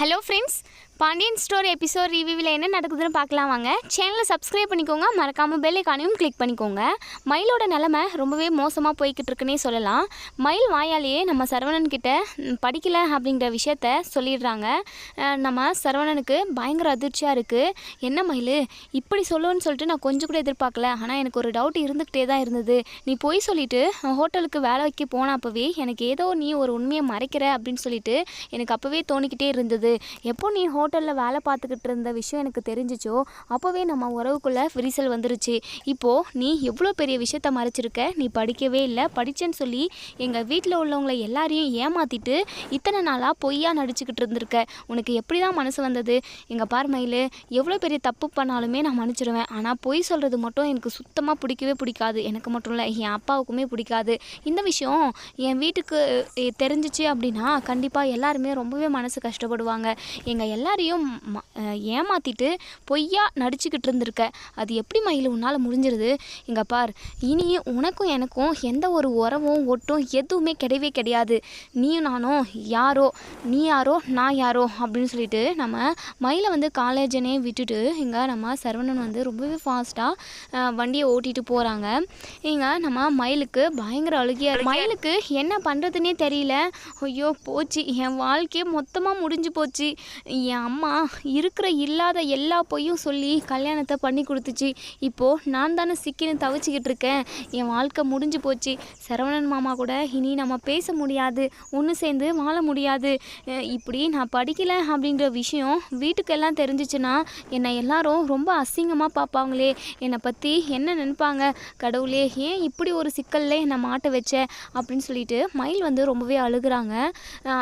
Hello friends Pandian store episode ரிவ்யூவில் என்ன நடக்குதுன்னு பார்க்கலாம் வாங்க. சேனலை சப்ஸ்கிரைப் பண்ணிக்கோங்க மறக்காமல் பெல் ஐக்கானையும் கிளிக் பண்ணிக்கோங்க. மயிலோட நிலமை ரொம்பவே மோசமாக போய்கிட்டு இருக்குன்னே சொல்லலாம். மயில் வாயாலேயே நம்ம சரவணன் படிக்கலை அப்படிங்கிற விஷயத்த சொல்லிடுறாங்க. நம்ம சரவணனுக்கு பயங்கர அதிர்ச்சியாக இருக்குது என்ன மயில் இப்படி சொல்லுன்னு சொல்லிட்டு நான் கொஞ்சம் கூட எதிர்பார்க்கல. ஆனால் எனக்கு ஒரு டவுட் இருந்துக்கிட்டே தான் இருந்தது. நீ போய் சொல்லிட்டு ஹோட்டலுக்கு வேலைக்கு போன அப்போவே எனக்கு ஏதோ நீ ஒரு உண்மையை மறைக்கிற அப்படின்னு சொல்லிட்டு எனக்கு அப்போவே தோணிக்கிட்டே இருந்தது. எப்போ நீ ஹோட்டலில் வேலை பார்த்துக்கிட்டு இருந்த விஷயம் எனக்கு தெரிஞ்சிச்சோ அப்போவே நம்ம உறவுக்குள்ளே விரிசல் வந்துருச்சு. இப்போது நீ எவ்வளோ பெரிய விஷயத்த மறைச்சிருக்க? நீ படிக்கவே இல்லை. படித்தேன்னு சொல்லி எங்கள் வீட்டில் உள்ளவங்களை எல்லாரையும் ஏமாற்றிட்டு இத்தனை நாளாக பொய்யா நடிச்சுக்கிட்டு இருந்திருக்க. உனக்கு எப்படி தான் மனசு வந்தது? எங்கள் பார் மயில் எவ்வளோ பெரிய தப்பு பண்ணாலுமே நான் மன்னிச்சிடுவேன் ஆனால் பொய் சொல்கிறது மட்டும் எனக்கு சுத்தமாக பிடிக்கவே பிடிக்காது. எனக்கு மட்டும் இல்லை என் அப்பாவுக்குமே பிடிக்காது. இந்த விஷயம் என் வீட்டுக்கு தெரிஞ்சிச்சு அப்படின்னா கண்டிப்பாக எல்லாருமே ரொம்பவே மனசு கஷ்டப்படுவாங்க. எங்கள் எல்லாரையும் எல்லாரையும் அஹ், ஏமாத்திட்டு பொய்யா நடிச்சுக்கிட்டு இருந்திருக்க. அது எப்படி மயில் உன்னால் முடிஞ்சிருது? இங்கே பார் இனி உனக்கும் எனக்கும் எந்த ஒரு உறவும் ஒட்டும் எதுவுமே கிடையவே கிடையாது. நீயும் நானும் யாரோ நீ யாரோ நான் யாரோ அப்படின்னு சொல்லிட்டு நம்ம மயிலை வந்து காலேஜனே விட்டுட்டு இங்கே நம்ம சரவணன் வந்து ரொம்பவே ஃபாஸ்ட்டாக வண்டியை ஓட்டிட்டு போகிறாங்க இங்கே நம்ம மயிலுக்கு பயங்கர அழுகியா மயிலுக்கு என்ன பண்ணுறதுனே தெரியல. ஐயோ போச்சு. என் வாழ்க்கையே மொத்தமாக முடிஞ்சு போச்சு. என் அம்மா இருக்கிற இல்லாத எல்லா பொய்யும் சொல்லி கல்யாணத்தை பண்ணி கொடுத்துச்சு. இப்போது நான் தானே சிக்கின்னு தவிச்சிக்கிட்டு இருக்கேன். என் வாழ்க்கை முடிஞ்சு போச்சு. சரவணன் மாமா கூட இனி நம்ம பேச முடியாது. ஒன்று சேர்ந்து வாழ முடியாது. இப்படி நான் படிக்கல அப்படின்ற விஷயம் வீட்டுக்கெல்லாம் தெரிஞ்சிச்சுன்னா என்னை எல்லாரும் ரொம்ப அசிங்கமாக பார்ப்பாங்களே. என்னை பற்றி என்ன நினைப்பாங்க? கடவுளே ஏன் இப்படி ஒரு சிக்கல்ல என்னை மாட்ட வச்ச? அப்படின்னு சொல்லிட்டு மயில் வந்து ரொம்பவே அழுகிறாங்க.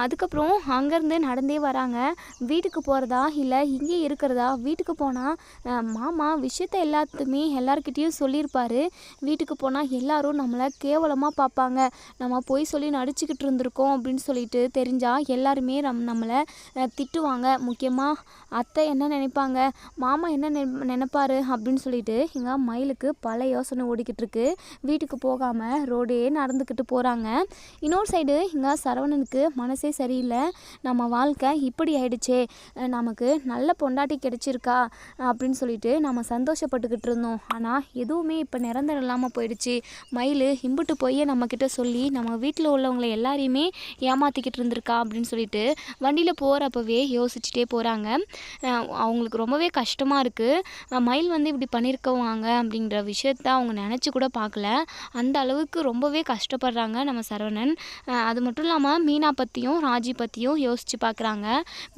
அதுக்கப்புறம் அங்கேருந்து நடந்தே வராங்க. வீட்டுக்கு போகிறதா இல்லை இங்கே இருக்கிறதா? வீட்டுக்கு போனால் மாமா விஷயத்த எல்லாத்துமே எல்லாருக்கிட்டேயும் சொல்லியிருப்பார். வீட்டுக்கு போனால் எல்லோரும் நம்மளை கேவலமாக பார்ப்பாங்க நம்ம போய் சொல்லி நடிச்சுக்கிட்டு இருந்திருக்கோம் அப்படின்னு சொல்லிட்டு தெரிஞ்சால் எல்லாருமே நம் நம்மளை திட்டுவாங்க. முக்கியமாக அத்தை என்ன நினைப்பாங்க? மாமா என்ன நினை- நினைப்பாரு அப்படின்னு சொல்லிட்டு இங்கே மயிலுக்கு பல யோசனை ஓடிக்கிட்டு இருக்கு. வீட்டுக்கு போகாமல் ரோடே நடந்துக்கிட்டு போகிறாங்க இன்னொரு சைடு இங்கே சரவணனுக்கு மனசே சரியில்லை. நம்ம வாழ்க்கை இப்படி ஆயிடுச்சே. நமக்கு நல்ல பொண்டாட்டி கிடைச்சிருக்கா அப்படின்னு சொல்லிட்டு நம்ம சந்தோஷப்பட்டுக்கிட்டு இருந்தோம். ஆனால் எதுவுமே இப்போ நிரந்தரம் இல்லாமல் போயிடுச்சு. மயில் இம்புட்டு போய் நம்மக்கிட்ட சொல்லி நம்ம வீட்டில் உள்ளவங்களை எல்லாரையுமே ஏமாற்றிக்கிட்டு இருந்திருக்கா அப்படின்னு சொல்லிட்டு வண்டியில் போகிறப்பவே யோசிச்சுட்டே போகிறாங்க அவங்களுக்கு ரொம்பவே கஷ்டமாக இருக்குது மயில் வந்து இப்படி பண்ணியிருக்கவாங்க அப்படின்ற விஷயத்த அவங்க நினச்சி கூட பார்க்கல. அந்த அளவுக்கு ரொம்பவே கஷ்டப்படுறாங்க நம்ம சரவணன். அது மட்டும் இல்லாமல் மீனா பற்றியும் ராஜி பற்றியும் யோசித்து பார்க்குறாங்க.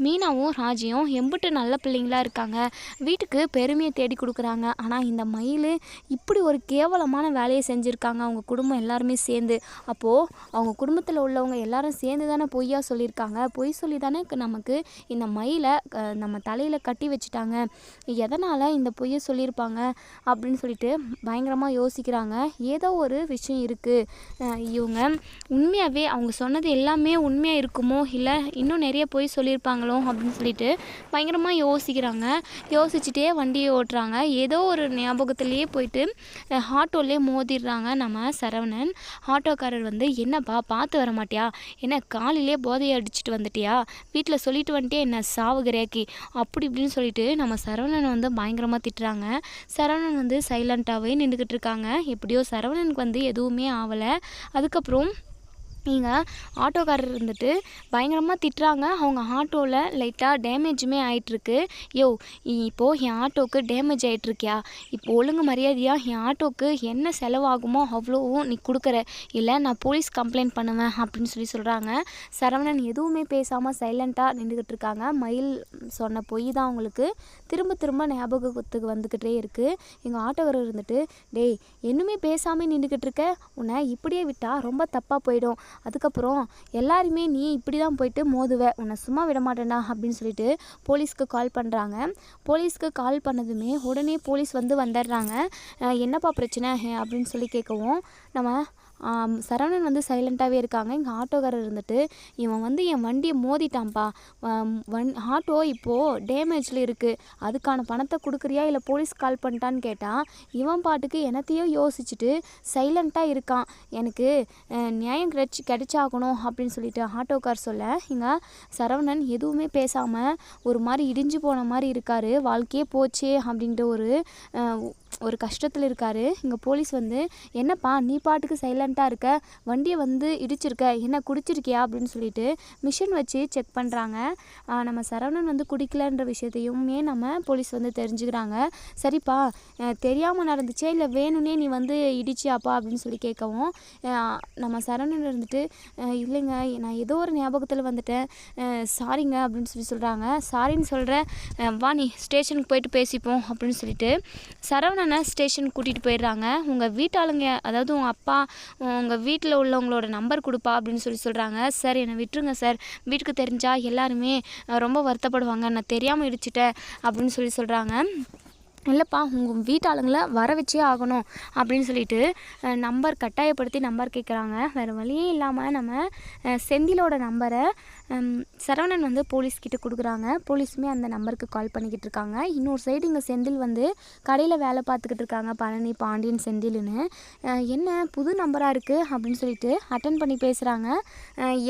மீனாவும் ராஜியும் எம்புட்டு நல்ல பிள்ளைங்களா இருக்காங்க. வீட்டுக்கு பெருமையை தேடி கொடுக்குறாங்க. ஆனால் இந்த மயில் இப்படி ஒரு கேவலமான வேலையை செஞ்சுருக்காங்க. அவங்க குடும்பம் எல்லாருமே சேர்ந்து. அப்போது அவங்க குடும்பத்தில் உள்ளவங்க எல்லாரும் சேர்ந்து தானே பொய்யா சொல்லியிருக்காங்க. பொய் சொல்லி தானே நமக்கு இந்த மயிலை நம்ம தலையில் கட்டி வச்சுட்டாங்க. எதனால் இந்த பொய்யை சொல்லியிருப்பாங்க அப்படின்னு சொல்லிட்டு பயங்கரமாக யோசிக்கிறாங்க. ஏதோ ஒரு விஷயம் இருக்குது இவங்க உண்மையாகவே அவங்க சொன்னது எல்லாமே உண்மையாக இருக்குமோ? இல்லை இன்னும் நிறைய பொய் சொல்லியிருப்பாங்களோ? அப்படின்னு சொல்லிட்டு பயங்கரமாக யோசிக்கிறாங்க. யோசிச்சுட்டே வண்டியை ஓட்டுறாங்க. ஏதோ ஒரு ஞாபகத்துலேயே போயிட்டு ஆட்டோலேயே மோதிடுறாங்க நம்ம சரவணன். ஆட்டோக்காரர் வந்து என்னப்பா பார்த்து வர மாட்டியா? என்ன காலையிலே போதையை அடிச்சுட்டு வந்துட்டியா? வீட்டில் சொல்லிட்டு வந்துட்டே என்ன சாவுகிறேக்கி அப்படி இப்படின்னு சொல்லிட்டு நம்ம சரவணனை வந்து பயங்கரமாக திட்டுறாங்க. சரவணன் வந்து சைலண்ட்டாகவே நின்றுக்கிட்டு இருக்காங்க. எப்படியோ சரவணனுக்கு வந்து எதுவுமே ஆகலை அதுக்கப்புறம் நீங்கள் ஆட்டோக்காரர் இருந்துட்டு பயங்கரமாக திட்டுறாங்க. அவங்க ஆட்டோவில் லைட்டாக டேமேஜுமே ஆகிட்டுருக்கு யோ இப்போது என் ஆட்டோவுக்கு டேமேஜ் ஆகிட்ருக்கியா இப்போ ஒழுங்கு மரியாதையாக என் ஆட்டோவுக்கு என்ன செலவாகுமோ அவ்வளோவும் நீ கொடுக்குற. இல்லை நான் போலீஸ் கம்ப்ளைண்ட் பண்ணுவேன் அப்படின்னு சொல்லி சொல்கிறாங்க சரவணன் எதுவுமே பேசாமல் சைலண்ட்டாக நின்றுக்கிட்டு இருக்காங்க. மயில் சொன்ன பொய் தான் அவங்களுக்கு. திரும்ப திரும்ப ஞாபகத்துக்கு வந்துக்கிட்டே இருக்குது எங்கள் ஆட்டோக்காரர் இருந்துட்டு டேய் இன்னுமே பேசாமல் நின்றுக்கிட்டு இருக்க. உன்னை இப்படியே விட்டால் ரொம்ப தப்பாக போயிடும். அதுக்கப்புறம் எல்லாருமே நீ இப்படி தான் போயிட்டு மோதுவ உன்னை சும்மா விட மாட்டேன்டா அப்படின்னு சொல்லிட்டு போலீஸ்க்கு கால் பண்ணுறாங்க போலீஸ்க்கு கால் பண்ணதுமே உடனே போலீஸ் வந்து வந்துடுறாங்க. என்னப்பா பிரச்சனை? அப்படின்னு சொல்லி கேட்கவும் நம்ம சரவணன் வந்து சைலண்ட்டாகவே இருக்காங்க. இங்கே ஆட்டோக்காரர் இருந்துட்டு இவன் வந்து என் வண்டியை மோதிட்டான்ப்பா. வன் ஆட்டோ இப்போது டேமேஜில் இருக்குது அதுக்கான பணத்தை கொடுக்குறியா? இல்லை போலீஸ் கால் பண்ணிட்டான்னு கேட்டால் இவன் பாட்டுக்கு என்னத்தையோ யோசிச்சுட்டு சைலண்ட்டாக இருக்கான். எனக்கு நியாயம் கிடைச்சி கிடைச்சாகணும் அப்படின்னு சொல்லிட்டு ஆட்டோக்கார் சொல்ல இங்கே சரவணன் எதுவுமே பேசாமல் ஒரு மாதிரி இடிஞ்சு போன மாதிரி இருக்கார். வாழ்க்கையே போச்சே அப்படின்ட்டு ஒரு ஒரு கஷ்டத்தில் இருக்கார். இங்கே போலீஸ் வந்து என்னப்பா நீ பாட்டுக்கு சைலண்ட்டாக இருக்க? வண்டியை வந்து இடிச்சிருக்க? என்ன குடிச்சிருக்கியா? அப்படின்னு சொல்லிட்டு மிஷின் வச்சு செக் பண்ணுறாங்க நம்ம சரவணன் வந்து குடிக்கலன்ற விஷயத்தையுமே நம்ம போலீஸ் வந்து தெரிஞ்சுக்கிறாங்க. சரிப்பா தெரியாமல் நடந்துச்சே? இல்லை வேணும்னே நீ வந்து இடிச்சியாப்பா? அப்படின்னு சொல்லி கேட்கவும் நம்ம சரவணன் இருந்துட்டு இல்லைங்க நான் ஏதோ ஒரு ஞாபகத்தில் வந்துட்டேன். சாரிங்க அப்படின்னு சொல்லி சொல்கிறாங்க சாரின்னு சொல்கிறேன் வா நீ ஸ்டேஷனுக்கு போயிட்டு பேசிப்போம் அப்படின்னு சொல்லிட்டு சரவணன் ஸ்டேஷனுக்கு கூட்டிகிட்டு போயிடுறாங்க? உங்கள் வீட்டாளுங்க அதாவது உங்கள் அப்பா உங்கள் வீட்டில் உள்ளவங்களோட நம்பர் கொடுப்பா அப்படின்னு சொல்லி சொல்கிறாங்க சார் என்னை விட்டுருங்க சார் வீட்டுக்கு தெரிஞ்சால் எல்லாருமே ரொம்ப வருத்தப்படுவாங்க. நான் தெரியாமல் இடிச்சிட்டேன் அப்படின்னு சொல்லி சொல்கிறாங்க இல்லைப்பா உங்கள் வீட்டாளுங்களை வர வச்சே ஆகணும் அப்படின்னு சொல்லிட்டு நம்பர் கட்டாயப்படுத்தி நம்பர் கேட்குறாங்க வேறு வழியே இல்லாமல் நம்ம செந்திலோட நம்பரை சரவணன் வந்து போலீஸ்கிட்ட கொடுக்குறாங்க. போலீஸுமே அந்த நம்பருக்கு கால் பண்ணிக்கிட்டு இருக்காங்க. இன்னொரு சைடு இங்கே செந்தில் வந்து கடையில் வேலை பார்த்துக்கிட்டு இருக்காங்க. பழனி பாண்டியன் செந்தில்னு. என்ன புது நம்பராக இருக்குது அப்படின்னு சொல்லிட்டு அட்டன் பண்ணி பேசுகிறாங்க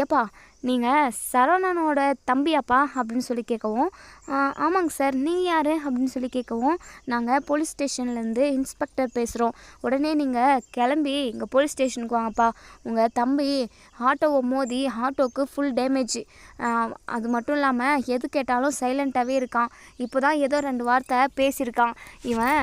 ஏப்பா நீங்கள் சரவணனோட தம்பியாப்பா அப்படின்னு சொல்லி கேட்கவும் ஆமாங்க சார் நீங்கள் யார்? அப்படின்னு சொல்லி கேட்கவும் நாங்கள் போலீஸ் ஸ்டேஷன்லேருந்து இன்ஸ்பெக்டர் பேசுகிறோம் உடனே நீங்கள் கிளம்பி இங்கே போலீஸ் ஸ்டேஷனுக்கு வாங்கப்பா. உங்கள் தம்பி ஆட்டோவை மோதி ஆட்டோவுக்கு ஃபுல் டேமேஜ் அது மட்டும் இல்லாமல் எது கேட்டாலும் சைலண்ட்டாகவே இருக்கான். இப்போ தான் ஏதோ ரெண்டு வார்த்தை பேசியிருக்கான். இவன்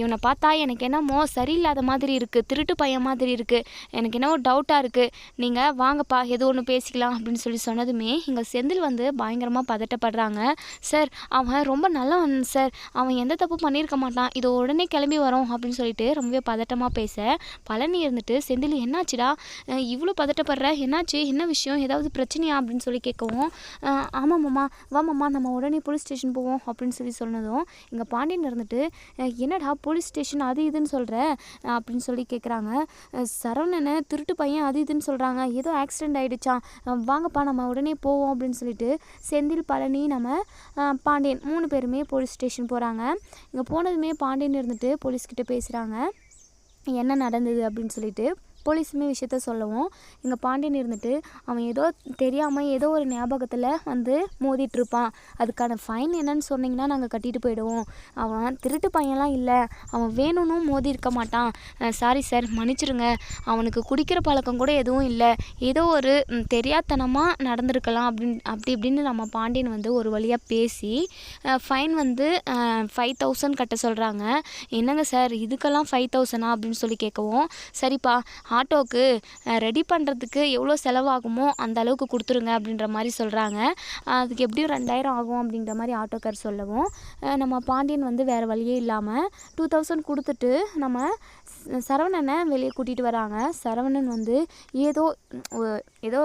இவனை பார்த்தா எனக்கு என்னமோ சரியில்லாத மாதிரி இருக்குது திருட்டு பையன் மாதிரி இருக்குது எனக்கு என்னவோ டவுட்டாக இருக்குது நீங்கள் வாங்கப்பா ஏதோ ஒன்று பேசிக்கலாம். அப்படின்னு சொல்லி சொன்னதுமே எங்கள் செந்தில் வந்து பயங்கரமாக பதட்டப்படுறாங்க. சார் அவன் ரொம்ப நல்லவன் சார். அவன் எந்த தப்பு பண்ணியிருக்க மாட்டான். இதை உடனே கிளம்பி வரோம் அப்படின்னு சொல்லிட்டு ரொம்பவே பதட்டமாக பேச பழனி இருந்துட்டு செந்தில் என்னாச்சுடா? இவ்வளோ பதட்டப்படுற? என்னாச்சு? என்ன விஷயம்? ஏதாவது பிரச்சனையா? அப்படின்னு சொல்லி கேட்கவும் ஆமாம்மாம்மா ஆமாம் நம்ம உடனே போலீஸ் ஸ்டேஷன் போவோம் அப்படின்னு சொல்லி சொன்னதும் இங்கே பாண்டியன் இருந்துட்டு என்னடா போலீஸ் ஸ்டேஷன் அது இதுன்னு சொல்கிற அப்படின்னு சொல்லி கேட்குறாங்க சரவணனை திருட்டு பையன் அது இதுன்னு சொல்கிறாங்க ஏதோ ஆக்சிடென்ட் ஆகிடுச்சான் வாங்கப்பா நம்ம உடனே போவோம் அப்படின்னு சொல்லிட்டு செந்தில் பழனி நம்ம பாண்டியன் மூணு பேருமே போலீஸ் ஸ்டேஷன் போகிறாங்க இங்கே போனதுமே பாண்டியன் இருந்துட்டு போலீஸ்கிட்ட பேசுகிறாங்க என்ன நடந்தது அப்படின்னு சொல்லிட்டு போலீஸுமே விஷயத்த சொல்லவும். இங்கே பாண்டியன் இருந்துட்டு அவன் ஏதோ தெரியாமல் ஏதோ ஒரு ஞாபகத்தில் வந்து மோதிட்டுருப்பான். அதுக்கான ஃபைன் என்னன்னு சொன்னீங்கன்னா நாங்கள் கட்டிட்டு போயிடுவோம். அவன் திருட்டு பையன்லாம் இல்லை. அவன் வேணும்னு மோதி இருக்க மாட்டான் சாரி சார் மன்னிச்சிருங்க அவனுக்கு குடிக்கிற பழக்கம் கூட எதுவும் இல்லை. ஏதோ ஒரு தெரியாத்தனமாக நடந்திருக்கலாம் அப்படின் அப்படி இப்படின்னு நம்ம பாண்டியன் வந்து ஒரு வழியாக பேசி ஃபைன் வந்து ஃபைவ் தௌசண்ட் கட்ட சொல்கிறாங்க என்னங்க சார் இதுக்கெல்லாம் ஃபைவ் தௌசண்டா அப்படின்னு சொல்லி கேட்கவும் சரிப்பா ஆட்டோவுக்கு ரெடி பண்ணுறதுக்கு எவ்வளோ செலவாகுமோ அந்த அளவுக்கு கொடுத்துருங்க அப்படின்ற மாதிரி சொல்கிறாங்க அதுக்கு எப்படியும் ரெண்டாயிரம் ஆகும் அப்படின்ற மாதிரி ஆட்டோக்கார் சொல்லவும். நம்ம பாண்டியன் வந்து வேறு வழியே இல்லாமல் டூ தௌசண்ட் கொடுத்துட்டு நம்ம சரவணனை வெளியே கூட்டிகிட்டு வராங்க. சரவணன் வந்து ஏதோ ஏதோ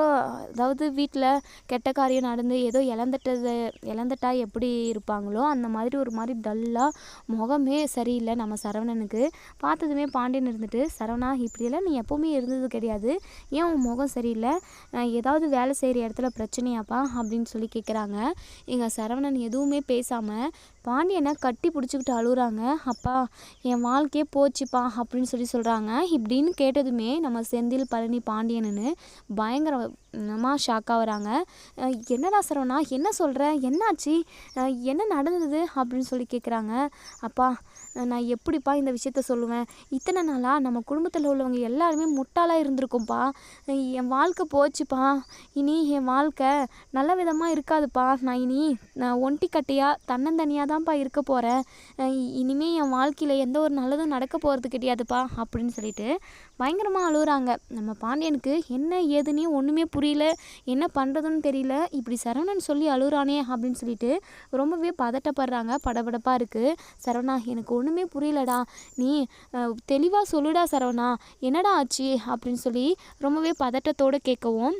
அதாவது வீட்டில் கெட்ட காரியம் நடந்து ஏதோ இழந்துட்டது இழந்துட்டா எப்படி இருப்பாங்களோ அந்த மாதிரி ஒரு மாதிரி டல்லாக முகமே சரியில்லை நம்ம சரவணனுக்கு. பார்த்ததுமே பாண்டியன் இருந்துட்டு சரவணா இப்படியெல்லாம் நீ எப்போவுமே இருந்தது கிடையாது. ஏன் உன் முகம் சரியில்லை? ஏதாவது வேலை செய்கிற இடத்துல பிரச்சனையாப்பா? அப்படின்னு சொல்லி கேட்குறாங்க எங்கள் சரவணன் எதுவுமே பேசாமல் பாண்டியனை கட்டி பிடிச்சிக்கிட்டு அழுகுறாங்க. அப்பா என் வாழ்க்கையே போச்சுப்பா அப்படின்னு சொல்லி சொல்கிறாங்க இப்படின்னு கேட்டதுமே நம்ம செந்தில் பழனி பாண்டியனுன்னு பயங்கரமாக ஷாக் ஆகுறாங்க என்னடா சரவணா என்ன சொல்கிற என்னாச்சு? என்ன நடந்தது? அப்படின்னு சொல்லி கேட்குறாங்க அப்பா நான் எப்படிப்பா இந்த விஷயத்த சொல்லுவேன்? இத்தனை நாளாக நம்ம குடும்பத்தில் உள்ளவங்க எல்லாருமே முட்டாளாக இருந்திருக்கோம்ப்பா என் வாழ்க்கை போச்சுப்பா. இனி என் வாழ்க்கை நல்ல விதமாக இருக்காதுப்பா. நான் இனி நான் ஒண்டி கட்டையாக தன்னந்தனியாக தான்ப்பா இருக்க போகிறேன் இனிமேல் என் வாழ்க்கையில் எந்த ஒரு நல்லதும் நடக்க போகிறது கிடையாதுப்பா அப்படின்னு சொல்லிட்டு பயங்கரமாக அழுகுறாங்க நம்ம பாண்டியனுக்கு என்ன ஏதுன்னே ஒன்றுமே புரியல. என்ன பண்ணுறதுன்னு தெரியல. இப்படி சரவணன் சொல்லி அழுகுறானே அப்படின்னு சொல்லிட்டு ரொம்பவே பதட்டப்படுறாங்க. படபடப்பாக இருக்குது சரவணா எனக்கு ஒன்றுமே புரியலடா. நீ தெளிவாக சொல்லுடா சரவணா. என்னடா ஆச்சு? அப்படின்னு சொல்லி ரொம்பவே பதட்டத்தோடு கேட்கவும்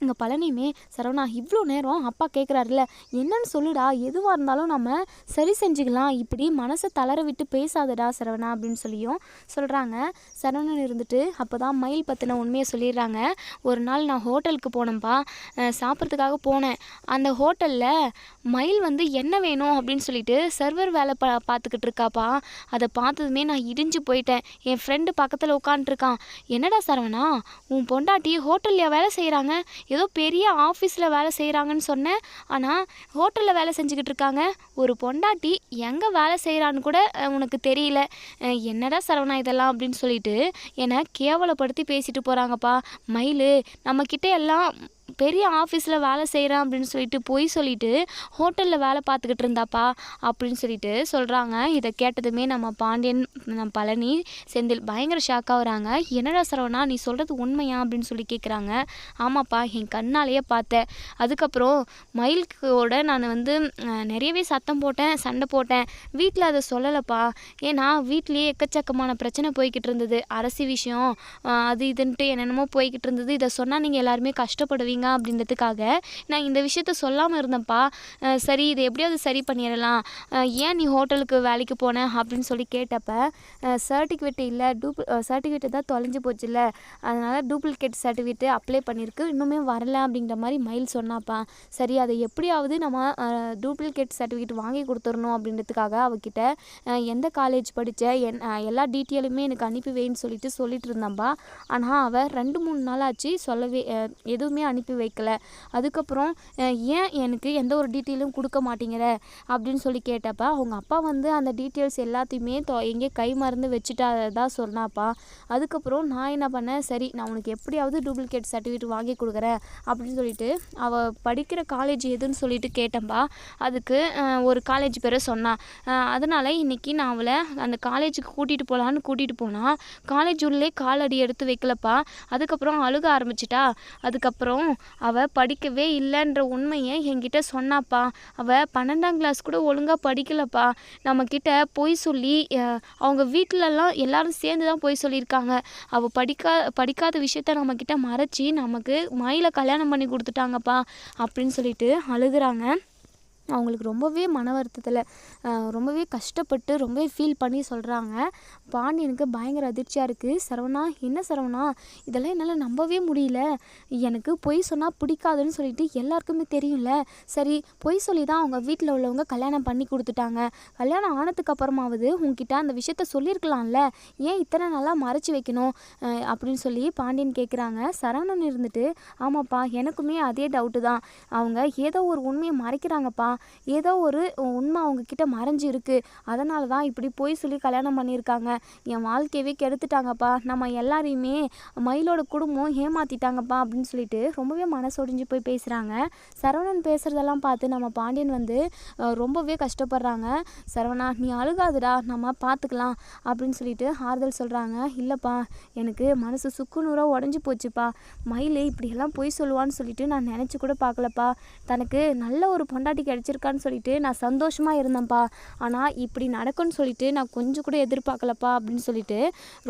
இங்கே பழனியுமே சரவணா இவ்வளோ நேரம் அப்பா கேட்குறாருல என்னன்னு சொல்லுடா எதுவாக இருந்தாலும் நம்ம சரி செஞ்சுக்கலாம் இப்படி மனசை தளர விட்டு பேசாதடா சரவணா அப்படின்னு சொல்லியும் சொல்கிறாங்க சரவணன் இருந்துட்டு அப்போ தான் மயில் பற்றின உண்மையை சொல்லிடுறாங்க. ஒரு நாள் நான் ஹோட்டலுக்கு போனேன்ப்பா சாப்பிட்றதுக்காக போனேன். அந்த ஹோட்டலில் மயில் வந்து என்ன வேணும் அப்படின்னு சொல்லிட்டு சர்வர் வேலை பா பார்த்துக்கிட்டு இருக்காப்பா. அதை பார்த்ததுமே நான் இடிஞ்சு போயிட்டேன். என் ஃப்ரெண்டு பக்கத்தில் உட்காந்துருக்கான் என்னடா சரவணா உன் பொண்டாட்டி ஹோட்டல்லையா வேலை செய்கிறாங்க ஏதோ பெரிய ஆஃபீஸில் வேலை செய்கிறாங்கன்னு சொன்னேன். ஆனால் ஹோட்டலில் வேலை செஞ்சுக்கிட்டு இருக்காங்க. ஒரு பொண்டாட்டி எங்கே வேலை செய்கிறான்னு கூட உனக்கு தெரியல. என்னடா சரவணா இதெல்லாம் அப்படின்னு சொல்லிட்டு என்னை கேவலப்படுத்தி பேசிட்டு போகிறாங்கப்பா மயில் நம்மக்கிட்ட எல்லாம் பெரிய ஆஃபீஸில் வேலை செய்கிறேன் அப்படின்னு சொல்லிட்டு பொய் சொல்லிட்டு ஹோட்டலில் வேலை பார்த்துக்கிட்டு இருந்தாப்பா அப்படின்னு சொல்லிட்டு சொல்கிறாங்க இதை கேட்டதுமே நம்ம பாண்டியன் நம்ம பழனி செந்தில் பயங்கர ஷாக்காக வராங்க. என்னடா சரவணா நீ சொல்கிறது உண்மையா? அப்படின்னு சொல்லி கேட்குறாங்க ஆமாப்பா என் கண்ணாலேயே பார்த்தேன். அதுக்கப்புறம் மயில்கோட நான் வந்து நிறையவே சத்தம் போட்டேன் சண்டை போட்டேன். வீட்டில் அதை சொல்லலைப்பா. ஏன்னா வீட்லேயே எக்கச்சக்கமான பிரச்சனை போய்கிட்டு இருந்தது. அரசி விஷயம் அது இதுன்ட்டு என்னென்னமோ போய்கிட்டு இருந்தது. இதை சொன்னால் நீங்கள் எல்லாருமே கஷ்டப்படுவீங்க அப்படின்றதுக்காக நான் இந்த விஷயத்த சொல்லாமல் இருந்தேன்ப்பா. சரி இதை எப்படியாவது சரி பண்ணிடலாம். ஏன் நீ ஹோட்டலுக்கு வேலைக்கு போன அப்படின்னு சொல்லி கேட்டப்ப சர்டிஃபிகேட் இல்லை டூப் சர்டிஃபிகேட் தான் தொலைஞ்சு போச்சுல்ல. அதனால் டூப்ளிகேட் சர்டிஃபிகேட் அப்ளை பண்ணியிருக்கு இன்னுமே வரல அப்படிங்கிற மாதிரி மயில் சொன்னாப்பா. சரி அதை எப்படியாவது நம்ம டூப்ளிகேட் சர்டிஃபிகேட் வாங்கி கொடுத்துடணும் அப்படின்றதுக்காக அவகிட்ட எந்த காலேஜ் படித்த என் எல்லா டீட்டெயிலுமே எனக்கு அனுப்பி வைன்னு சொல்லிட்டு சொல்லிட்டு இருந்தாம்பா ஆனால் அவள் ரெண்டு மூணு நாள் ஆச்சு சொல்லவே எதுவுமே அனுப்பி வைக்கல. அதுக்கப்புறம் ஏன் எனக்கு எந்த ஒரு டீட்டெயிலும் கொடுக்க மாட்டேங்கிற? அப்படின்னு சொல்லி கேட்டப்ப அவங்க அப்பா வந்து அந்த டீட்டெயில்ஸ் எல்லாத்தையுமே தொ எங்கேயே கை மறந்து வச்சுட்டா சொன்னாப்பா. அதுக்கப்புறம் நான் என்ன பண்ணேன்? சரி நான் உனக்கு எப்படியாவது டூப்ளிகேட் சர்டிஃபிகேட் வாங்கி கொடுக்குறேன் அப்படின்னு சொல்லிட்டு அவள் படிக்கிற காலேஜ் எதுன்னு சொல்லிட்டு கேட்டேன்பா அதுக்கு ஒரு காலேஜ் பேரை சொன்னான் அதனால் அதனால இன்னைக்கு நான் அவளை அந்த காலேஜுக்கு கூட்டிகிட்டு போகலான்னு கூட்டிகிட்டு போனால் காலேஜ் உள்ளே காலடி எடுத்து வைக்கலப்பா. அதுக்கப்புறம் அழுக ஆரம்பிச்சிட்டா. அதுக்கப்புறம் அவள் படிக்கவே இல்லைன்ற உண்மையை என்கிட்ட சொன்னாப்பா. அவள் பன்னெண்டாம் கிளாஸ் கூட ஒழுங்காக படிக்கலப்பா. நம்மக்கிட்ட பொய் சொல்லி அவங்க வீட்டிலலாம் எல்லாரும் சேர்ந்து தான் பொய் சொல்லியிருக்காங்க. அவள் படிக்கா படிக்காத விஷயத்த நம்மக்கிட்ட மறைச்சி நமக்கு மயில கல்யாணம் பண்ணி கொடுத்துட்டாங்கப்பா அப்படின்னு சொல்லிட்டு அழுகிறாங்க. அவங்களுக்கு ரொம்பவே மன வருத்தத்தில் ரொம்பவே கஷ்டப்பட்டு ரொம்பவே ஃபீல் பண்ணி சொல்கிறாங்க பாண்டியனுக்கு பயங்கர அதிர்ச்சியாக இருக்குது சரவணா என்ன சரவணா? இதெல்லாம் என்னால் நம்பவே முடியல. எனக்கு பொய் சொன்னால் பிடிக்காதுன்னு சொல்லிட்டு எல்லாருக்குமே தெரியும்ல. சரி பொய் சொல்லி தான் அவங்க வீட்டில் உள்ளவங்க கல்யாணம் பண்ணி கொடுத்துட்டாங்க. கல்யாணம் ஆனதுக்கு அப்புறமாவது உங்ககிட்ட அந்த விஷயத்த சொல்லியிருக்கலாம்ல ஏன் இத்தனை நாளாக மறைச்சி வைக்கணும்? அப்படின்னு சொல்லி பாண்டியன் கேட்குறாங்க சரவணன் இருந்துட்டு ஆமாப்பா எனக்குமே அதே டவுட்டு தான். அவங்க ஏதோ ஒரு உண்மையை மறைக்கிறாங்கப்பா. ஏதோ ஒரு உண்மை அவங்க கிட்ட மறைஞ்சு அதனால தான் இப்படி போய் சொல்லி கல்யாணம் பண்ணியிருக்காங்க. என் வாழ்க்கையவே கெடுத்துட்டாங்கப்பா. நம்ம எல்லாரையுமே மயிலோட குடும்பம் ஏமாத்திட்டாங்கப்பா அப்படின்னு சொல்லிட்டு ரொம்பவே மனசொடிஞ்சு போய் பேசுகிறாங்க சரவணன் பேசுகிறதெல்லாம் பார்த்து நம்ம பாண்டியன் வந்து ரொம்பவே கஷ்டப்படுறாங்க. சரவணா நீ அழுகாதுடா நம்ம பார்த்துக்கலாம் அப்படின்னு சொல்லிட்டு ஆறுதல் சொல்கிறாங்க இல்லைப்பா எனக்கு மனசு சுக்குநூறாக உடஞ்சி போச்சுப்பா. மயில் இப்படியெல்லாம் பொய் சொல்லுவான்னு சொல்லிட்டு நான் நினச்சி கூட பார்க்கலப்பா. தனக்கு நல்ல ஒரு பொண்டாட்டி கிடச்சிருக்கான்னு சொல்லிட்டு நான் சந்தோஷமாக இருந்தேன்ப்பா. ஆனால் இப்படி நடக்கும்னு சொல்லிட்டு நான் கொஞ்சம் கூட எதிர்பார்க்கலப்பா. அப்பா அப்படின்னு சொல்லிட்டு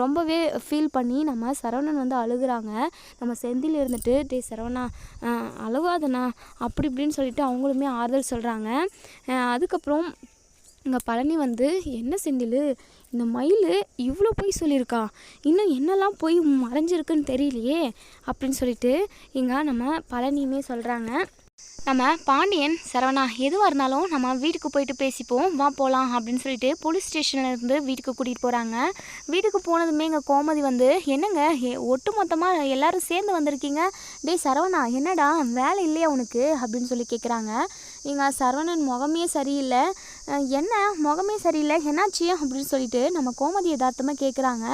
ரொம்பவே ஃபீல் பண்ணி நம்ம சரவணன் வந்து அழுகுறாங்க. நம்ம செந்தில் இருந்துட்டு டே சரவணா அழுவாதண்ணா அழுகாதண்ணா. அப்படி இப்படின்னு சொல்லிட்டு அவங்களுமே ஆறுதல் சொல்கிறாங்க அதுக்கப்புறம் இங்கே பழனி வந்து என்ன செந்தில் இந்த மயில் இவ்வளோ பொய் சொல்லியிருக்கா? இன்னும் என்னெல்லாம் போய் மறைஞ்சிருக்குன்னு தெரியலையே? அப்படின்னு சொல்லிட்டு இங்கே நம்ம பழனியுமே சொல்கிறாங்க நம்ம பாண்டியன் சரவணா எதுவாக இருந்தாலும் நம்ம வீட்டுக்கு போயிட்டு பேசிப்போம். வா போகலாம் அப்படின்னு சொல்லிட்டு போலீஸ் ஸ்டேஷன்ல இருந்து வீட்டுக்கு கூட்டிகிட்டு போகிறாங்க வீட்டுக்கு போனதுமே எங்கள் கோமதி வந்து என்னங்க? ஒட்டு மொத்தமாக எல்லாரும் சேர்ந்து வந்திருக்கீங்க? டேய் சரவணா என்னடா? வேலை இல்லையா உனக்கு? அப்படின்னு சொல்லி கேட்குறாங்க எங்கள் சரவணன் முகமே சரியில்லை. என்ன? முகமே சரியில்லை. என்னாச்சு? அப்படின்னு சொல்லிட்டு நம்ம கோமதி யதார்த்தமாக கேட்குறாங்க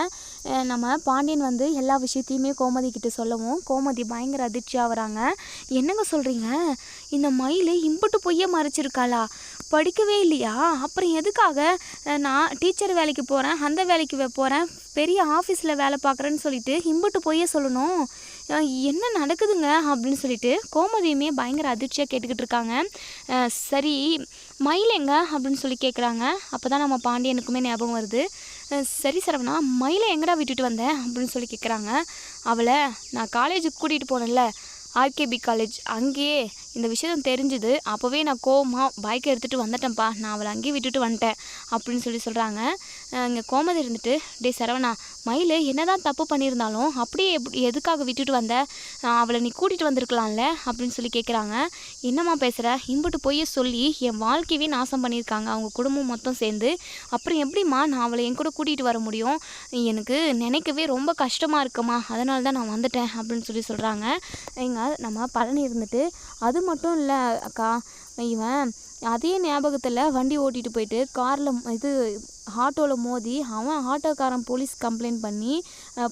நம்ம பாண்டியன் வந்து எல்லா விஷயத்தையுமே கோமதி கிட்ட சொல்லவும் கோமதி பயங்கர அதிர்ச்சி வராங்க. என்னங்க சொல்கிறீங்க இந்த மயில் இம்புட்டு பொய்ய மறைச்சிருக்காளா? படிக்கவே இல்லையா? அப்புறம் எதுக்காக நான் டீச்சர் வேலைக்கு போகிறேன் அந்த வேலைக்கு போகிறேன் பெரிய ஆஃபீஸில் வேலை பார்க்குறேன்னு சொல்லிட்டு இம்புட்டு போயே சொல்லணும். என்ன நடக்குதுங்க? அப்படின்னு சொல்லிட்டு கோமதியுமே பயங்கர அதிர்ச்சியாக கேட்டுக்கிட்டு இருக்காங்க. சரி மயில் எங்க? அப்படின்னு சொல்லி கேட்குறாங்க அப்போ தான் நம்ம பாண்டியனுக்குமே ஞாபகம் வருது. சரி சரவணா மயிலை எங்கடா விட்டுட்டு வந்தேன் அப்படின்னு சொல்லி கேட்குறாங்க அவளை நான் காலேஜுக்கு கூட்டிகிட்டு போனேன்ல ஆர்கேபி காலேஜ் அங்கேயே இந்த விஷயம் தெரிஞ்சுது. அப்போவே நான் கோவமாக பைக்கை எடுத்துகிட்டு வந்துட்டேன்ப்பா. நான் அவளை அங்கேயே விட்டுட்டு வந்துட்டேன். அப்படின்னு சொல்லி சொல்கிறாங்க இங்கே கோமதி இருந்துட்டு டே சரவணா மயில் என்னதான் தப்பு பண்ணியிருந்தாலும் அப்படியே எப்படி எதுக்காக விட்டுட்டு வந்த? அவளை நீ கூட்டிகிட்டு வந்திருக்கலாம்ல? அப்படின்னு சொல்லி கேட்குறாங்க என்னம்மா பேசுகிற இம்புட்டு போய் சொல்லி என் வாழ்க்கையவே நாசம் பண்ணியிருக்காங்க. அவங்க குடும்பம் மொத்தம் சேர்ந்து. அப்புறம் எப்படிம்மா நான் அவளை என் கூட கூட்டிகிட்டு வர முடியும்? எனக்கு நினைக்கவே ரொம்ப கஷ்டமாக இருக்குமா? அதனால தான் நான் வந்துட்டேன். அப்படின்னு சொல்லி சொல்கிறாங்க எங்க நம்ம பழனி இருந்துட்டு அது மட்டும் இல்லை அக்கா இவன் அதே ஞாபகத்தில் வண்டி ஓட்டிகிட்டு போயிட்டு காரில் இது ஆட்டோவில் மோதி அவன் ஆட்டோக்காரன் போலீஸ் கம்ப்ளைண்ட் பண்ணி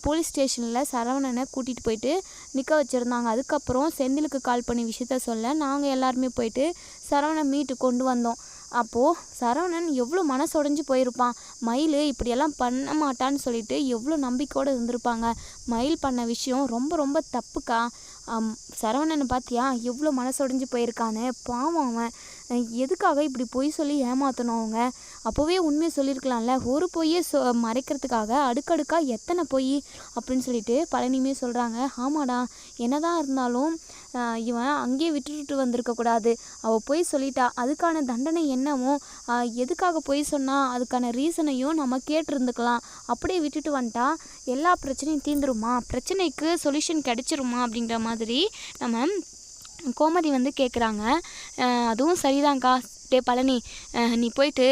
போலீஸ் ஸ்டேஷனில் சரவணனை கூட்டிகிட்டு போயிட்டு நிற்க வச்சுருந்தாங்க. அதுக்கப்புறம் செந்திலுக்கு கால் பண்ணி விஷயத்த சொல்ல நாங்கள் எல்லாருமே போயிட்டு சரவணன் மீட்டு கொண்டு வந்தோம். அப்போது சரவணன் எவ்வளோ மனசுடைஞ்சு போயிருப்பான். மயில் இப்படியெல்லாம் பண்ண மாட்டான்னு சொல்லிட்டு எவ்வளோ நம்பிக்கையோடு இருந்திருப்பாங்க. மயில் பண்ண விஷயம் ரொம்ப ரொம்ப தப்புக்கா. சரவணன் பார்த்தியா எவ்வளோ மனசுடைஞ்சு போயிருக்கான்னு. பாவம் அவன். எதுக்காக இப்படி பொய் சொல்லி ஏமாற்றணும் அவங்க? அப்போவே உண்மையை சொல்லியிருக்கலாம்ல. ஒரு பொய்யை சொ மறைக்கிறதுக்காக அடுக்கடுக்காக எத்தனை பொய் அப்படின்னு சொல்லிட்டு பழனியுமே சொல்கிறாங்க ஆமாடா என்னதான் இருந்தாலும் இவன் அங்கேயே விட்டுட்டு வந்திருக்கக்கூடாது அவள் பொய் சொல்லிட்டா அதுக்கான தண்டனை என்னவோ எதுக்காக பொய் சொன்னால் அதுக்கான ரீசனையும் நம்ம கேட்டிருந்துக்கலாம். அப்படியே விட்டுட்டு வந்துட்டா எல்லா பிரச்சனையும் தீந்துருமா? பிரச்சனைக்கு சொல்யூஷன் கிடைச்சிருமா அப்படிங்கிற மாதிரி நம்ம கோமதி வந்து கேட்குறாங்க அதுவும் சரிதான்க்கா. டே பழனி நீ போயிட்டு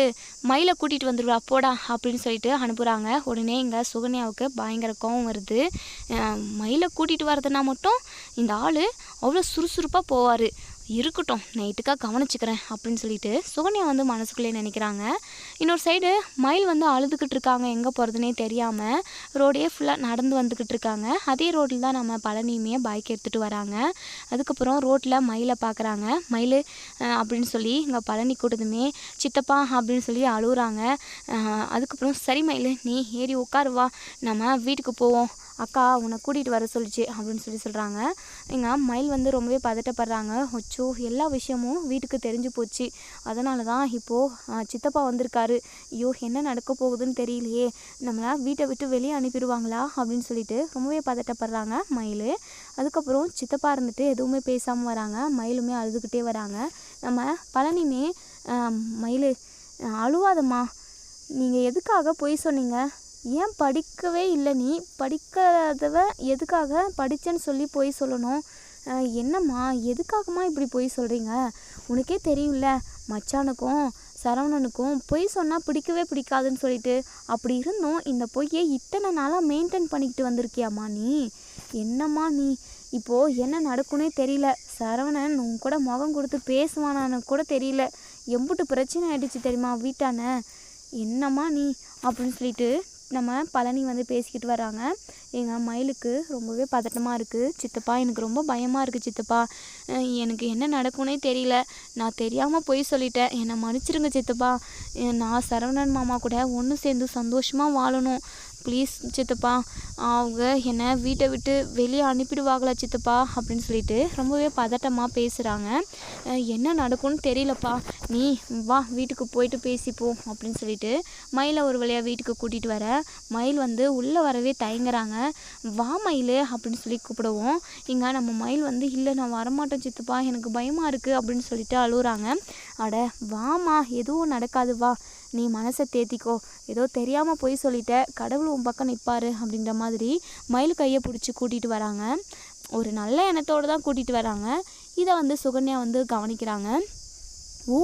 மயிலை கூட்டிகிட்டு வந்துடுவா போடா அப்படின்னு சொல்லிட்டு அனுப்புகிறாங்க உடனே இங்கே சுகன்யாவுக்கு பயங்கர கோவம் வருது. மயிலை கூட்டிகிட்டு வரதுனா மட்டும் இந்த ஆள் அவ்வளோ சுறுசுறுப்பாக போவார். இருக்கட்டும் நைட்டுக்காக கவனிச்சுக்கிறேன் அப்படின்னு சொல்லிட்டு சுகன்யா வந்து மனசுக்குள்ளே நினைக்கிறாங்க. இன்னொரு சைடு மயில் வந்து அழுதுகிட்டு இருக்காங்க எங்கே போகிறதுனே தெரியாமல் ரோடே ஃபுல்லாக நடந்து வந்துக்கிட்டு இருக்காங்க. அதே ரோட்டில் தான் நம்ம பழனியுமே பைக் எடுத்துகிட்டு வராங்க. அதுக்கப்புறம் ரோட்டில் மயிலை பார்க்குறாங்க மயில் அப்படின்னு சொல்லி இங்கே பழனி கூட்டதுமே சித்தப்பா அப்படின்னு சொல்லி அழுகுறாங்க அதுக்கப்புறம் சரி மயில் நீ ஏறி உட்காரு வா. நம்ம வீட்டுக்கு போவோம். அக்கா உன்னை கூட்டிகிட்டு வர சொல்லிச்சு அப்படின்னு சொல்லி சொல்கிறாங்க எங்கள் மயில் வந்து ரொம்பவே பதட்டப்படுறாங்க. ஒச்சோ எல்லா விஷயமும் வீட்டுக்கு தெரிஞ்சு போச்சு. அதனால தான் இப்போது சித்தப்பா வந்திருக்காரு. ஐயோ என்ன நடக்க போகுதுன்னு தெரியலையே. நம்மளை வீட்டை விட்டு வெளியே அனுப்பிடுவாங்களா? அப்படின்னு சொல்லிட்டு ரொம்பவே பதட்டப்படுறாங்க மயில். அதுக்கப்புறம் சித்தப்பா இருந்துட்டு எதுவுமே பேசாமல் வராங்க. மயிலுமே அழுதுகிட்டே வராங்க. நம்ம பழனியுமே மயில் அழுவாதம்மா. நீங்கள் எதுக்காக பொய் சொன்னீங்க? ஏன் படிக்கவே இல்லை நீ? படிக்காதவ எதுக்காக படித்தேன்னு சொல்லி பொய் சொல்லணும். என்னம்மா? எதுக்காகம்மா இப்படி பொய் சொல்கிறீங்க உனக்கே தெரியும்ல மச்சானுக்கும் சரவணனுக்கும் பொய் சொன்னால் பிடிக்கவே பிடிக்காதுன்னு சொல்லிட்டு அப்படி இருந்தும் இந்த பொய்யை இத்தனை நாளாக மெயின்டைன் பண்ணிக்கிட்டு வந்திருக்கியாம்மா நீ? என்னம்மா நீ? இப்போது என்ன நடக்கும்னே தெரியல. சரவணன் உன் கூட முகம் கொடுத்து பேசுவானான்னு கூட தெரியல. எம்புட்டு பிரச்சனை ஆயிடுச்சு தெரியுமா வீட்டான என்னம்மா நீ? அப்படின்னு சொல்லிட்டு நம்ம பழனி வந்து பேசிக்கிட்டு வராங்க. எங்கள் மயிலுக்கு ரொம்பவே பதட்டமாக இருக்குது சித்தப்பா எனக்கு ரொம்ப பயமாக இருக்குது சித்தப்பா. எனக்கு என்ன நடக்கும்னே தெரியல. நான் தெரியாமல் பொய் சொல்லிட்டேன். என்னை மன்னிச்சிருங்க சித்தப்பா. நான் சரவணன் மாமா கூட ஒன்று சேர்ந்து சந்தோஷமாக வாழணும். ப்ளீஸ் சித்தப்பா அவங்க என்னை வீட்டை விட்டு வெளியே அனுப்பிடுவாங்களா சித்தப்பா அப்படின்னு சொல்லிட்டு ரொம்பவே பதட்டமாக பேசுகிறாங்க என்ன நடக்கும்னு தெரியலப்பா. நீ வா வீட்டுக்கு போயிட்டு பேசிப்போம் அப்படின்னு சொல்லிட்டு மயிலை ஒரு வழியாக வீட்டுக்கு கூட்டிகிட்டு வர. மயில் வந்து உள்ளே வரவே தயங்குறாங்க. வா மயில் அப்படின்னு சொல்லி கூப்பிடுவோம். இங்கே நம்ம மயில் வந்து இல்லை நான் வரமாட்டேன் சித்தப்பா. எனக்கு பயமாக இருக்குது அப்படின்னு சொல்லிட்டு அழுகுறாங்க. அட வாமா எதுவும் நடக்காது வா. நீ மனசை தேத்திக்கோ. ஏதோ தெரியாமல் போய் சொல்லிட்ட கடவுள் உன் பக்கம் நிற்பாரு அப்படின்ற மாதிரி மயில் கையை பிடிச்சி கூட்டிகிட்டு வராங்க. ஒரு நல்ல எண்ணத்தோடு தான் கூட்டிகிட்டு வராங்க. இதை வந்து சுகன்யா வந்து கவனிக்கிறாங்க. ஓ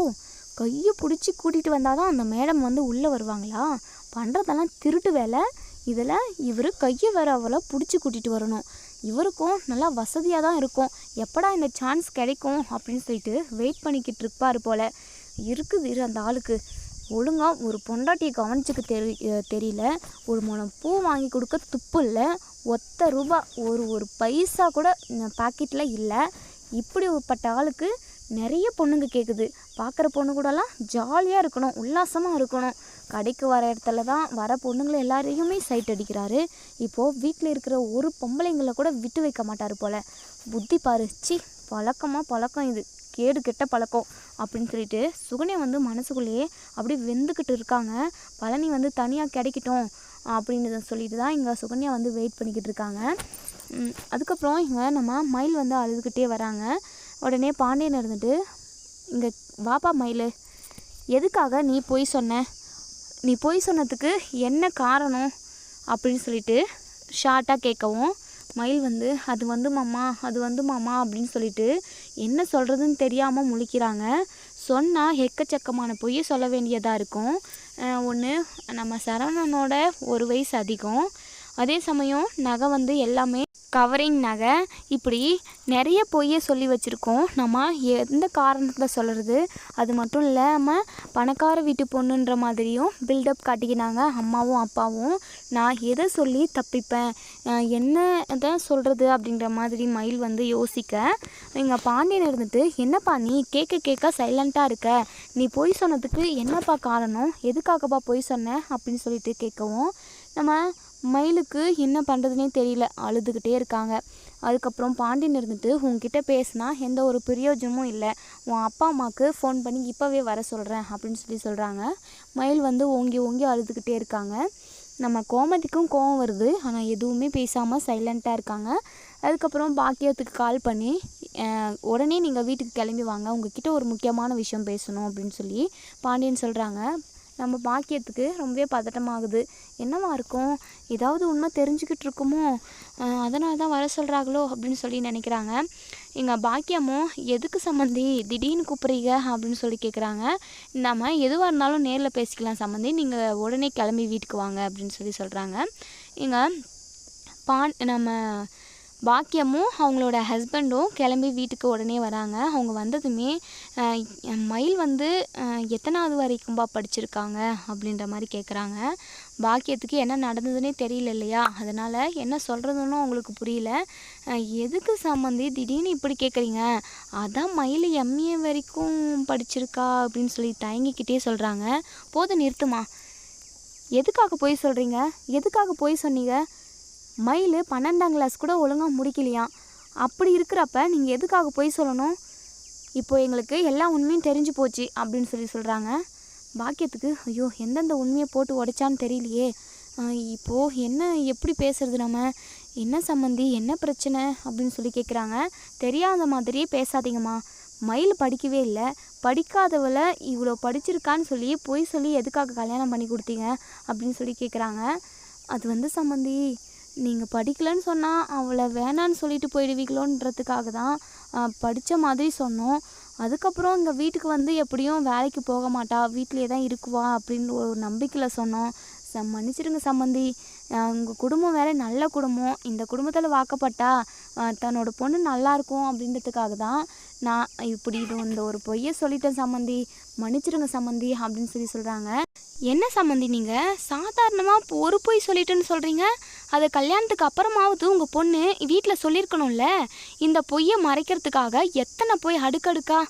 கையை பிடிச்சி கூட்டிகிட்டு வந்தால் தான் அந்த மேடம் வந்து உள்ளே வருவாங்களா? பண்ணுறதெல்லாம் திருட்டு வேலை. இதில் இவர் கையை வேற அவளை பிடிச்சி கூட்டிகிட்டு வரணும். இவருக்கும் நல்லா வசதியாக தான் இருக்கும். எப்படா இந்த சான்ஸ் கிடைக்கும் அப்படின்னு சொல்லிட்டு வெயிட் பண்ணிக்கிட்டு இருப்பார் போல். இருக்குது இரு அந்த ஆளுக்கு. ஒழுங்காக ஒரு பொண்டாட்டியை கவனிச்சுக்க தெரி தெரியல. ஒரு முளம் பூ வாங்கி கொடுக்க துப்பு இல்லை. ஒத்த ரூபா ஒரு ஒரு பைசா கூட பாக்கெட்டில் இல்லை. இப்படிப்பட்ட ஆளுக்கு நிறைய பொண்ணுங்க கேட்குது பார்க்குற பொண்ணு கூடலாம் ஜாலியாக இருக்கணும் உல்லாசமாக இருக்கணும். கடைக்கு வர இடத்துல தான் வர பொண்ணுங்களை எல்லாரையுமே சைட் அடிக்கிறாரு. இப்போது வீட்டில் இருக்கிற ஒரு பொம்பளைங்களை கூட விட்டு வைக்க மாட்டார் போல். புத்தி பாரு சி பழக்கமாக பழக்கம் இது. கேடு கெட்ட பழக்கம் அப்படின்னு சொல்லிட்டு சுகன்யா வந்து மனசுக்குள்ளேயே அப்படியே வெந்துக்கிட்டு இருக்காங்க. பழனி வந்து தனியாக கிடைக்கட்டும் அப்படின்னு சொல்லிட்டு தான் இங்கே சுகன்யா வந்து வெயிட் பண்ணிக்கிட்டு இருக்காங்க. அதுக்கப்புறம் இங்கே நம்ம மயில் வந்து அழுதுகிட்டே வராங்க. உடனே பாண்டியன் இருந்துட்டு இங்கே வாப்பா மயில் எதுக்காக நீ பொய் சொன்ன? நீ பொய் சொன்னதுக்கு என்ன காரணம்? அப்படின்னு சொல்லிட்டு ஷார்ட்டாக கேட்கவும் மயில் வந்து அது வந்து மாமா அது வந்து மாமா அப்படின்னு சொல்லிட்டு என்ன சொல்கிறதுன்னு தெரியாமல் முழிக்கிறாங்க. சொன்னால் எக்கச்சக்கமான பொய்யை சொல்ல வேண்டியதாக இருக்கும். ஒன்று நம்ம சரவணனோட ஒரு வயசு அதிகம். அதே சமயம் நகை வந்து எல்லாமே கவரிங் நகை. இப்படி நிறைய பொய்யை சொல்லி வச்சுருக்கோம். நம்ம எந்த காரணத்தில் சொல்கிறது அது மட்டும் இல்லாமல் பணக்கார வீட்டு பொண்ணுன்ற மாதிரியும் பில்டப் காட்டிக்கினாங்க அம்மாவும் அப்பாவும். நான் எதை சொல்லி தப்பிப்பேன்? என்ன தான் சொல்கிறது அப்படின்ற மாதிரி மயில் வந்து யோசிக்க எங்கள் பாண்டியன் இருந்துட்டு என்னப்பா நீ கேட்க கேட்க சைலண்ட்டாக இருக்க? நீ பொய் சொன்னதுக்கு என்னப்பா காரணம்? எதுக்காகப்பா பொய் சொன்ன? அப்படின்னு சொல்லிட்டு கேட்கவும் நம்ம மயிலுக்கு என்ன பண்ணுறதுனே தெரியல. அழுதுகிட்டே இருக்காங்க. அதுக்கப்புறம் பாண்டியன் இருந்துட்டு உங்ககிட்ட பேசினா எந்த ஒரு பிரயோஜனமும் இல்லை. உன் அப்பா அம்மாவுக்கு ஃபோன் பண்ணி இப்போவே வர சொல்கிறேன் அப்படின்னு சொல்லி சொல்கிறாங்க மயில் வந்து ஓங்கி ஓங்கி அழுதுகிட்டே இருக்காங்க. நம்ம கோமதிக்கும் கோவம் வருது. ஆனால் எதுவுமே பேசாமல் சைலண்ட்டாக இருக்காங்க. அதுக்கப்புறம் பாக்கியத்துக்கு கால் பண்ணி உடனே நீங்கள் வீட்டுக்கு கிளம்பி வாங்க. உங்ககிட்ட ஒரு முக்கியமான விஷயம் பேசணும் அப்படின்னு சொல்லி பாண்டியன் சொல்கிறாங்க நம்ம பாக்கியத்துக்கு ரொம்பவே பதட்டமாகுது. என்னவா இருக்கும்? ஏதாவது உண்மை தெரிஞ்சுக்கிட்டு இருக்குமோ? அதனால தான் வர சொல்கிறாங்களோ அப்படின்னு சொல்லி நினைக்கிறாங்க. எங்கள் பாக்கியமும் எதுக்கு சம்மந்தி திடீர்னு கூப்பிட்றீங்க? அப்படின்னு சொல்லி கேட்குறாங்க நம்ம எதுவாக இருந்தாலும் நேரில் பேசிக்கலாம் சம்மந்தி நீங்கள் உடனே கிளம்பி வீட்டுக்கு வாங்க அப்படின்னு சொல்லி சொல்கிறாங்க எங்கள் பான் நம்ம பாக்கியமும் அவங்களோட ஹஸ்பண்டும் கிளம்பி வீட்டுக்கு உடனே வராங்க. அவங்க வந்ததுமே மயில் வந்து எத்தனாவது வரைக்கும்பா படிச்சிருக்காங்க? அப்படின்ற மாதிரி கேட்குறாங்க பாக்கியத்துக்கு என்ன நடந்ததுன்னே தெரியல இல்லையா? அதனால் என்ன சொல்கிறதுன்னு அவங்களுக்கு புரியல. எதுக்கு சம்மந்தி திடீர்னு இப்படி கேட்குறீங்க அதான் மயில் எம்ஏ வரைக்கும் படிச்சிருக்கா அப்படின்னு சொல்லி தயங்கிக்கிட்டே சொல்கிறாங்க போதும் நிறுத்துமா? எதுக்காக போய் சொல்கிறீங்க எதுக்காக போய் சொன்னீங்க? மயில் பன்னெண்டாம் கிளாஸ் கூட ஒழுங்காக முடிக்கலையாம் அப்படி இருக்கிறப்ப நீங்கள் எதுக்காக போய் சொல்லணும்? இப்போ எங்களுக்கு எல்லா உண்மையும் தெரிஞ்சு போச்சு அப்படின்னு சொல்லி சொல்கிறாங்க பாக்கியத்துக்கு ஐயோ எந்தெந்த உண்மையை போட்டு உடைச்சான்னு தெரியலையே. இப்போது என்ன எப்படி பேசுறது நம்ம? என்ன சம்மந்தி என்ன பிரச்சனை அப்படின்னு சொல்லி கேட்குறாங்க தெரியாத மாதிரியே பேசாதீங்கம்மா. மயில் படிக்கவே இல்லை. படிக்காதவளை இவ்வளோ படிச்சிருக்கான்னு சொல்லி பொய் சொல்லி எதுக்காக கல்யாணம் பண்ணி கொடுத்தீங்க அப்படின்னு சொல்லி கேட்குறாங்க அது வந்து சம்மந்தி நீங்கள் படிக்கலைன்னு சொன்னால் அவளை வேணான்னு சொல்லிட்டு போயிடுவீங்களோன்றதுக்காக தான் படித்த மாதிரி சொன்னோம். அதுக்கப்புறம் இங்கே வீட்டுக்கு வந்து எப்படியும் வேலைக்கு போக மாட்டா வீட்டிலே தான் இருக்குவா அப்படின்னு ஒரு நம்பிக்கையில் சொன்னோம். ச மன்னிச்சிடுங்க சம்மந்தி. உங்கள் குடும்பம் வேற நல்ல குடும்பம். இந்த குடும்பத்தில் வாக்கப்பட்டா தன்னோட பொண்ணு நல்லா இருக்கும் அப்படின்றதுக்காக தான் நான் இப்படி இது இந்த ஒரு பொய்யை சொல்லிட்டேன் சம்மந்தி. மன்னிச்சிடுங்க சம்மந்தி அப்படின்னு சொல்லி சொல்கிறாங்க என்ன சம்மந்தி நீங்கள் சாதாரணமாக ஒரு பொய் சொல்லிட்டேன்னு சொல்கிறீங்க அது கல்யாணத்துக்கு அப்புறமாவது உங்கள் பொண்ணு வீட்டில் சொல்லியிருக்கணும்ல இந்த பொய்யை மறைக்கிறதுக்காக எத்தனை பொய் அடுக்கடுக்கா?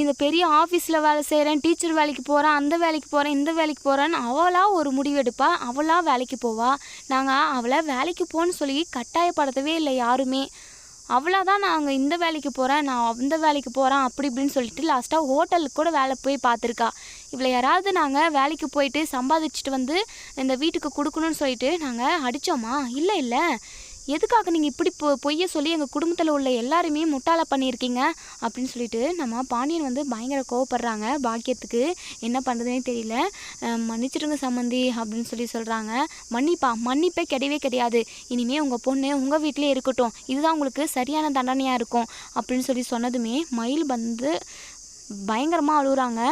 இந்த பெரிய ஆஃபீஸில் வேலை செய்கிறேன் டீச்சர் வேலைக்கு போகிறேன் அந்த வேலைக்கு போகிறேன் இந்த வேலைக்கு போகிறேன்னு அவளாக ஒரு முடிவெடுப்பா அவளாக வேலைக்கு போவா. நாங்கள் அவளை வேலைக்கு போன்னு சொல்லி கட்டாயப்படுத்தவே இல்லை யாருமே. அவ்வளோதான் தான் நாங்கள் இந்த வேலைக்கு போகிறேன் நான் அந்த வேலைக்கு போகிறேன் அப்படி இப்படின்னு சொல்லிட்டு லாஸ்ட்டாக ஹோட்டலுக்கு கூட வேலை போய் பார்த்துருக்கா. இவளை யாராவது நாங்கள் வேலைக்கு போயிட்டு சம்பாதிச்சுட்டு வந்து இந்த வீட்டுக்கு கொடுக்கணும்னு சொல்லிட்டு நாங்கள் அடித்தோமா இல்லை இல்லை. எதுக்காக நீங்கள் இப்படி பொ பொய்யை சொல்லி எங்கள் குடும்பத்தில் உள்ள எல்லாருமே முட்டாள பண்ணியிருக்கீங்க? அப்படின்னு சொல்லிட்டு நம்ம பாண்டியன் வந்து பயங்கர கோவப்படுறாங்க. பாக்கியத்துக்கு என்ன பண்ணுறதுனே தெரியல. மன்னிச்சிடுங்க சம்மந்தி அப்படின்னு சொல்லி சொல்கிறாங்க மன்னிப்பா மன்னிப்பே கிடையவே கிடையாது. இனிமேல் உங்கள் பொண்ணு உங்கள் வீட்டிலே இருக்கட்டும். இதுதான் உங்களுக்கு சரியான தண்டனையாக இருக்கும். அப்படின்னு சொல்லி சொன்னதுமே மயில் வந்து பயங்கரமாக அழுகுறாங்க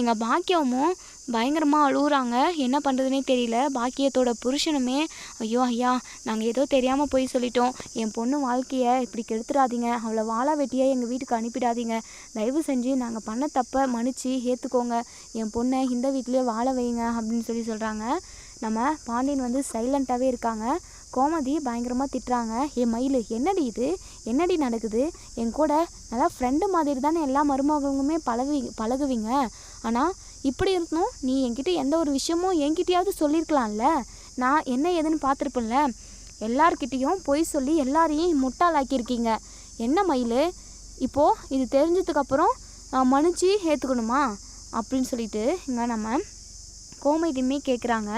எங்கள் பாக்கியமும் பயங்கரமாக அழுகுறாங்க. என்ன பண்ணுறதுனே தெரியல. பாக்கியத்தோட புருஷனுமே ஐயோ ஐயா நாங்கள் ஏதோ தெரியாமல் போய் சொல்லிட்டோம். என் பொண்ணு வாழ்க்கையை இப்படி கெடுத்துடாதீங்க. அவளை வாழா வெட்டியை எங்கள் வீட்டுக்கு அனுப்பிடாதீங்க. தயவு செஞ்சு நாங்கள் பண்ண தப்பை மன்னிச்சு ஏற்றுக்கோங்க என் பொண்ணை இந்த வீட்லேயே வாழ வைங்க அப்படின்னு சொல்லி சொல்கிறாங்க நம்ம பாண்டியன் வந்து சைலண்ட்டாகவே இருக்காங்க. கோமதி பயங்கரமாக திட்டுறாங்க. ஏ மயில் என்னடி இது? என்னடி நடக்குது? என் கூட நல்லா ஃப்ரெண்டு மாதிரி தானே எல்லா மருமகளுமே பழகு பழகுவீங்க. ஆனால் இப்படி இருந்தும் நீ என்கிட்ட எந்த ஒரு விஷயமும் என்கிட்டயாவது சொல்லியிருக்கலாம்ல நான் என்ன ஏதுன்னு பார்த்துருப்பேன்ல? எல்லார்கிட்டேயும் பொய் சொல்லி எல்லாரையும் முட்டாளாக்கியிருக்கீங்க. என்ன மயில்? இப்போது இது தெரிஞ்சதுக்கப்புறம் மன்னிச்சு ஏற்றுக்கணுமா அப்படின்னு சொல்லிட்டு இங்கே நம்ம கோமதியுமே கேட்குறாங்க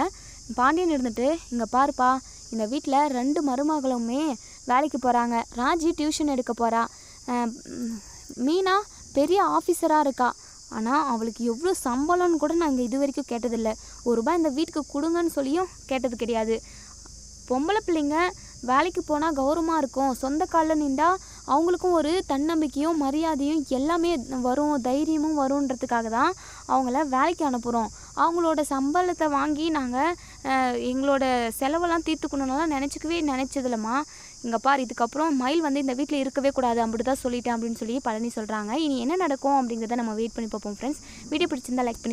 பாண்டியன் இருந்துட்டு இங்கே பாருப்பா இந்த வீட்டில் ரெண்டு மருமகளுமே வேலைக்கு போகிறாங்க ராஜி டியூஷன் எடுக்க போகிறா மீனா பெரிய ஆஃபீஸராக இருக்கா. ஆனால் அவளுக்கு எவ்வளோ சம்பளம்னு கூட நாங்கள் இது வரைக்கும் கேட்டதில்லை. ஒரு ரூபாய் இந்த வீட்டுக்கு கொடுங்கன்னு சொல்லியும் கேட்டது கிடையாது. பொம்பளை பிள்ளைங்க வேலைக்கு போனால் கௌரவமாக இருக்கும். சொந்த காலில் நின்றா அவங்களுக்கும் ஒரு தன்னம்பிக்கையும் மரியாதையும் எல்லாமே வரும் தைரியமும் வரும்ன்றதுக்காக தான் அவங்கள வேலைக்கு அனுப்புகிறோம் அவங்களோட சம்பளத்தை வாங்கி நாங்கள் எங்களோட செலவெல்லாம் தீர்த்துக்கணுன்னெல்லாம் நினச்சிக்கவே நினச்சதில்லம்மா. இங்கே பார் இதுக்கப்புறம் மயில் வந்து இந்த வீட்டில் இருக்கவே கூடாது அப்படி தான் சொல்லிட்டேன் அப்படின்னு சொல்லி பழனி சொல்கிறாங்க இனி என்ன நடக்கும் அப்படிங்கிறத நம்ம வெயிட் பண்ணி பார்ப்போம் ஃப்ரெண்ட்ஸ் வீடியோ பிடிச்சிருந்தா லைக் பண்ணி